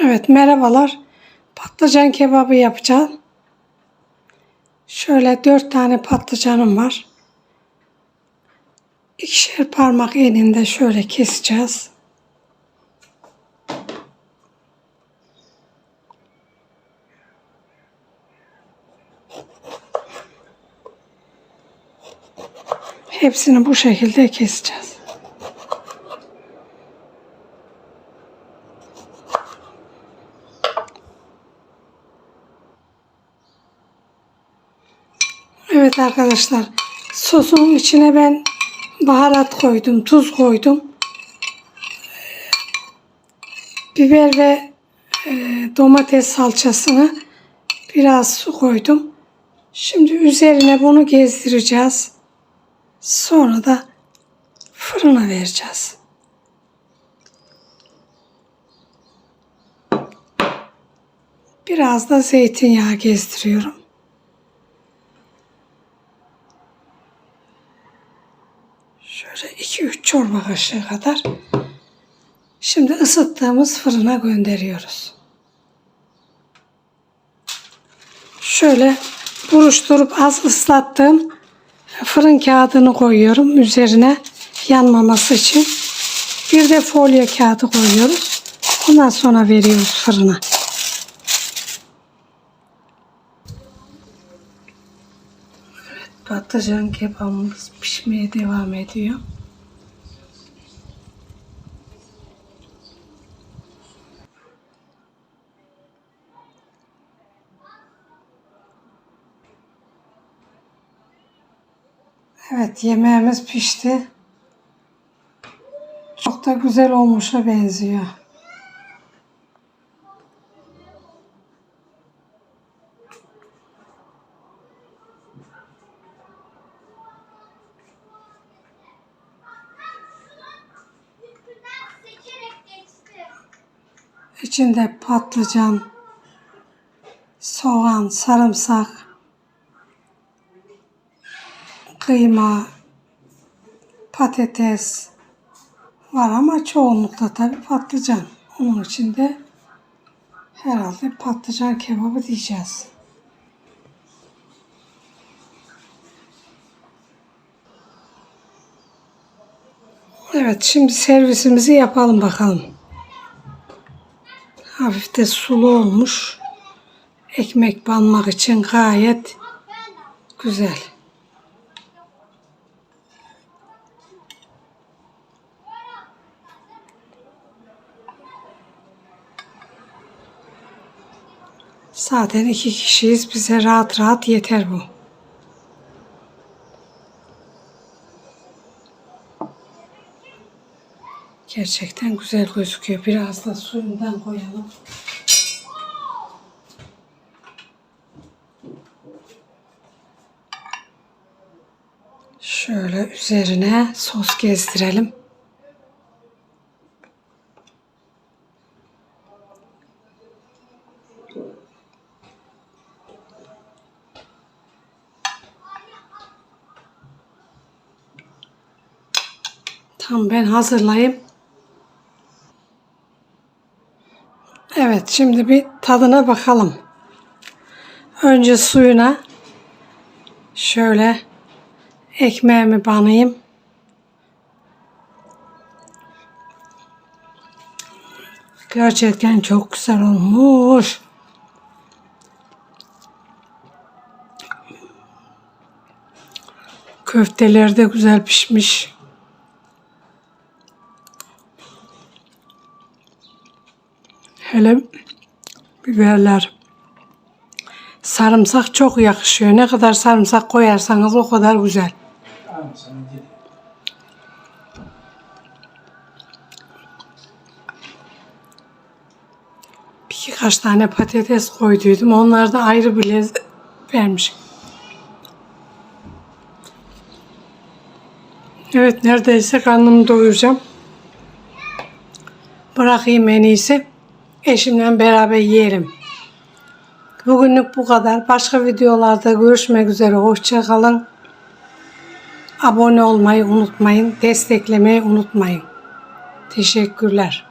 Evet merhabalar. Patlıcan kebabı yapacağım. Şöyle dört tane patlıcanım var. İkişer parmak eninde şöyle keseceğiz. Hepsini bu şekilde keseceğiz. Evet arkadaşlar sosun içine ben baharat koydum, tuz koydum. Biber ve e, domates salçasını biraz su koydum. Şimdi üzerine bunu gezdireceğiz. Sonra da fırına vereceğiz. Biraz da zeytinyağı gezdiriyorum. Şöyle 2-3 çorba kaşığı kadar. Şimdi ısıttığımız fırına gönderiyoruz. Şöyle buruşturup az ıslattığım fırın kağıdını koyuyorum üzerine yanmaması için. Bir de folyo kağıdı koyuyoruz. Ondan sonra veriyoruz fırına. Patlıcan kebabımız pişmeye devam ediyor. Evet yemeğimiz pişti. Çok da güzel olmuşa benziyor. İçinde patlıcan, soğan, sarımsak, kıyma, patates var ama çoğunlukla tabii patlıcan. Onun içinde herhalde patlıcan kebabı diyeceğiz. Evet şimdi servisimizi yapalım bakalım. Hafif de sulu olmuş. Ekmek banmak için gayet güzel. Zaten iki kişiyiz. Bize rahat rahat yeter bu. Gerçekten güzel gözüküyor. Biraz da suyundan koyalım. Şöyle üzerine sos gezdirelim. Tamam ben hazırlayayım. Evet şimdi bir tadına bakalım. Önce suyuna şöyle ekmeğimi banayım. Gerçekten çok güzel olmuş. Köfteler de güzel pişmiş. Hele biberler. Sarımsak çok yakışıyor. Ne kadar sarımsak koyarsanız o kadar güzel. Birkaç tane patates koyduydum. Onlar da ayrı lezzet vermiş. Evet neredeyse karnımı doyuracağım. Bırakayım en iyisi. Eşimle beraber yiyelim. Bugünlük bu kadar. Başka videolarda görüşmek üzere. Hoşça kalın. Abone olmayı unutmayın. Desteklemeyi unutmayın. Teşekkürler.